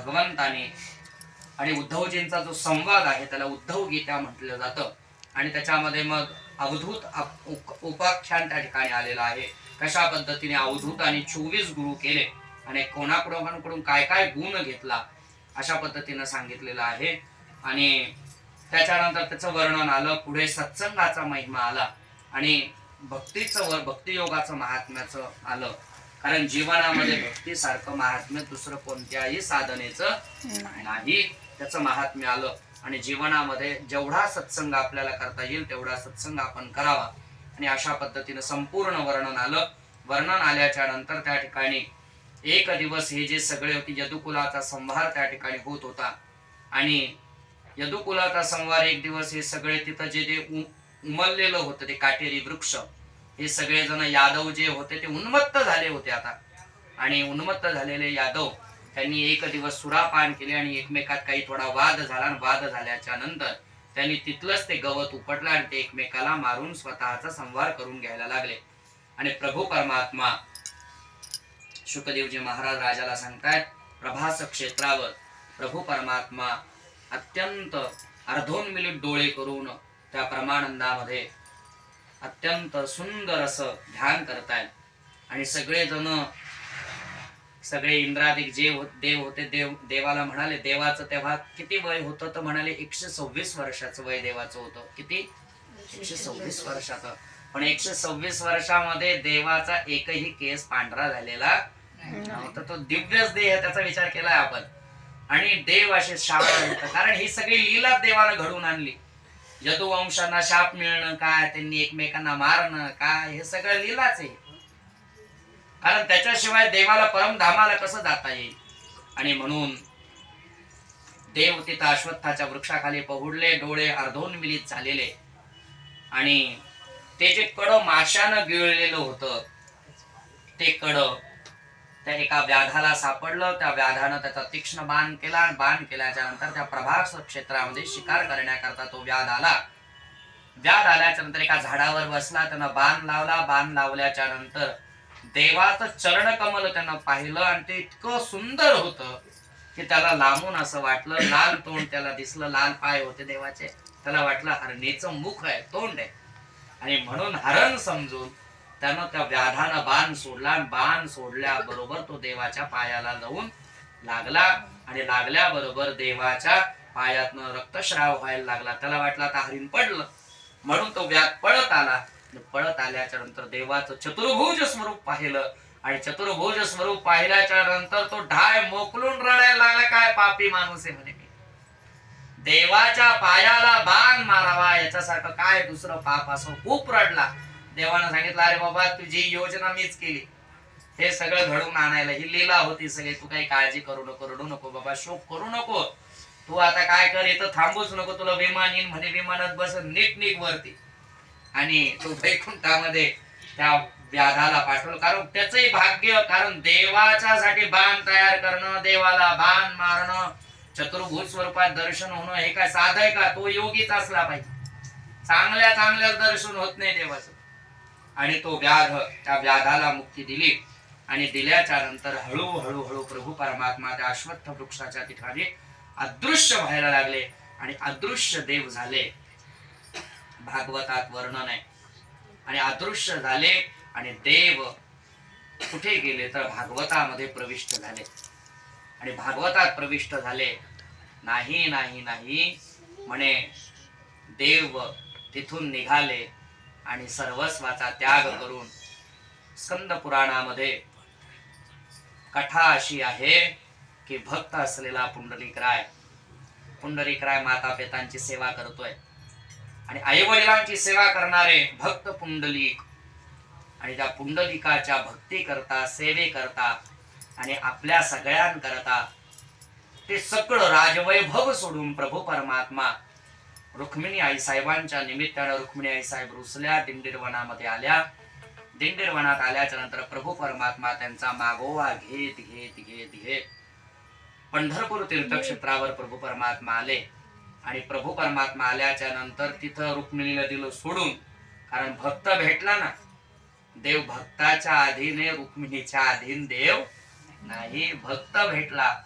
भगवंताने आणि उद्धवजींचा जो संवाद आहे त्याला उद्धव गीता म्हटलं जातं. आणि त्याच्यामध्ये मग अवधूत उपाख्यान त्या ठिकाणी आलेलं आहे. कशा पद्धतीने अवधूत आणि चोवीस गुरु केले आणि कोणाकडून काय काय गुण घेतला अशा पद्धतीनं सांगितलेलं आहे. आणि त्याच्यानंतर त्याचं वर्णन आलं पुढे सत्संगाचा महिमा आला आणि भक्तीचं वर भक्तियोगाचं महात्म्याचं आलं. कारण जीवनामध्ये भक्तीसारखं महात्म्य दुसरं कोणत्याही साधनेचं नाही. त्याचं महात्म्य आलं आणि जीवनामध्ये जेवढा सत्संग आपल्याला करता येईल तेवढा सत्संग आपण करावा. आणि अशा पद्धतीनं संपूर्ण वर्णन आलं. वर्णन आल्याच्यानंतर त्या ठिकाणी एक दिवस हे जे सगळे होते यदुकुलाचा संहार त्या ठिकाणी होत होता. आणि यदुकुलाचा संहार एक दिवस हे सगळे तिथं जे जे उमललेलं होतं ते काटेरी वृक्ष. हे सगळे जण यादव जे होते ते उन्मत्त झाले होते आता. आणि उन्मत्त झालेले यादव त्यांनी एक दिवस सुरापान केले आणि एकमेकात काही थोडा वाद झाला आणि वाद झाल्याच्यानंतर त्यांनी तिथलंच ते गवत उपटलं आणि ते एकमेकाला मारून स्वतःचा संवार करून घ्यायला लागले. आणि प्रभू परमात्मा शुकदेवजी महाराज राजाला सांगतायत प्रभास क्षेत्रावर प्रभू परमात्मा अत्यंत अर्धोन्मिलित डोळे करून त्या परमानंदामध्ये अत्यंत सुंदर असं ध्यान करतायत. आणि सगळेजण सगळे इंद्रादिक जे हो- देव होते देव देवाला म्हणाले देवाचं तेव्हा किती वय होतं तर म्हणाले एकशे सव्वीस वर्षाचं वय देवाचं होतं. किती? एकशे सव्वीस वर्षाचं. पण एकशे सव्वीस वर्षामध्ये देवाचा एकही केस पांढरा झालेला नव्हता. तो दिव्यच देह त्याचा विचार केलाय आपण. आणि देव असे आणतात. कारण ही सगळी लीला देवानं घडवून आणली. यदुवंशांना शाप मिळणं काय त्यांनी एकमेकांना मारणं काय हे सगळं लिहिलाच आहे. कारण त्याच्याशिवाय देवाला परमधामाला कसं जाता येईल? आणि म्हणून देव तिथं अश्वत्थाच्या वृक्षाखाली पहुडले डोळे अर्धोन्मिलित झालेले. आणि ते जे कड माशानं गिळलेलं होतं ते कड त्या एका व्याधाला सापडलं. त्या व्याधानं त्याचा तीक्ष्ण बाण केला आणि बाण केल्याच्यानंतर त्या प्रभास क्षेत्रामध्ये शिकार करण्याकरता तो व्याध आला. व्याध आल्याच्यानंतर एका झाडावर बसला. त्यानं बाण लावला. बाण लावल्याच्या नंतर देवाचं चरण कमल त्यानं पाहिलं आणि ते इतकं सुंदर होतं की त्याला लांबून असं वाटलं. लाल तोंड त्याला दिसलं. लाल पाय होते देवाचे. त्याला वाटलं हरणीचं मुख आहे तोंड आहे. आणि म्हणून हरण समजून त्यानं त्या व्याधानं बाण सोडला आणि बाण सोडल्याबरोबर तो देवाच्या पायाला जाऊन लागला आणि लागल्याबरोबर देवाच्या पायातनं रक्तश्राव व्हायला लागला. त्याला वाटलं आता हरिण पडलं. म्हणून तो व्याध पळत आला. पळत आल्याच्यानंतर देवाचं चतुर्भुज स्वरूप पाहिलं. आणि चतुर्भुज स्वरूप पाहिल्याच्या नंतर तो ढाय मोकलून रडायला लागला. काय पापी माणूस आहे म्हणे मी. देवाच्या पायाला बाण मारावा याच्यासारखं काय दुसरं पाप असं खूप रडला. देवानं सांगितलं अरे बाबा तुझी योजना मीच केली. हे सगळं घडवून आणायला ही लीला होती सगळी. तू काही काळजी करू नको रडू नको बाबा शोक करू नको. तू आता काय कर इथं थांबूच नको. तुला विमान येईन म्हणे विमानात बस नीट नीट वरती. आणि तो वैकुंठामध्ये त्या व्याधाला पाठवलं. कारण त्याचही भाग्य कारण देवाच्यासाठी बाण तयार करणं देवाला बाण मारणं चतुर्भूत स्वरूपात दर्शन होणं हे काय साधं आहे का? तो योगीच असला पाहिजे. चांगल्या चांगल्या दर्शन होत नाही देवाचं. आणि तो व्याध त्या व्याधाला मुक्ती दिली. आणि दिल्याच्या नंतर हळूहळू हळू प्रभू परमात्मा त्या अश्वत्थ वृक्षाच्या ठिकाणी अदृश्य व्हायला लागले आणि अदृश्य देव झाले. भागवतात वर्णन आहे. आणि अदृश्य झाले आणि देव कुठे गेले तर भागवतामध्ये प्रविष्ट झाले. आणि भागवतात प्रविष्ट झाले. नाही नाही नाही म्हणे देव तिथून निघाले. आणि सर्वस्वाचा त्याग करून स्कंद पुराणामध्ये कथा अशी आहे की भक्त असलेला पुंडलिक राय पुंडलिक राय माता पितांची सेवा करतोय. आणि आई वडिलांची सेवा करणारे भक्त पुंडलिक आणि त्या पुंडलिकाच्या भक्ती करता सेवे करता आणि आपल्या सगळ्यांकरता ते सगळं राजवैभव सोडून प्रभू परमात्मा रुक्मिणी आई साहेबांच्या निमित्तानं रुक्मिणी आई साहेब रुसल्या दिंडीरवनामध्ये आल्या. दिंडीरवनात आल्याच्यानंतर प्रभू परमात्मा त्यांचा मागोवा घेत घेत घेत घेत. पंढरपूर तीर्थक्षेत्रावर प्रभू परमात्मा आले. आणि प्रभू परमात्मा आल्याच्यानंतर तिथं रुक्मिणीला दिलं सोडून. कारण भक्त भेटला ना. देव भक्ताच्या अधीन रुक्मिणीच्या अधीन देव नाही भक्त भेटला.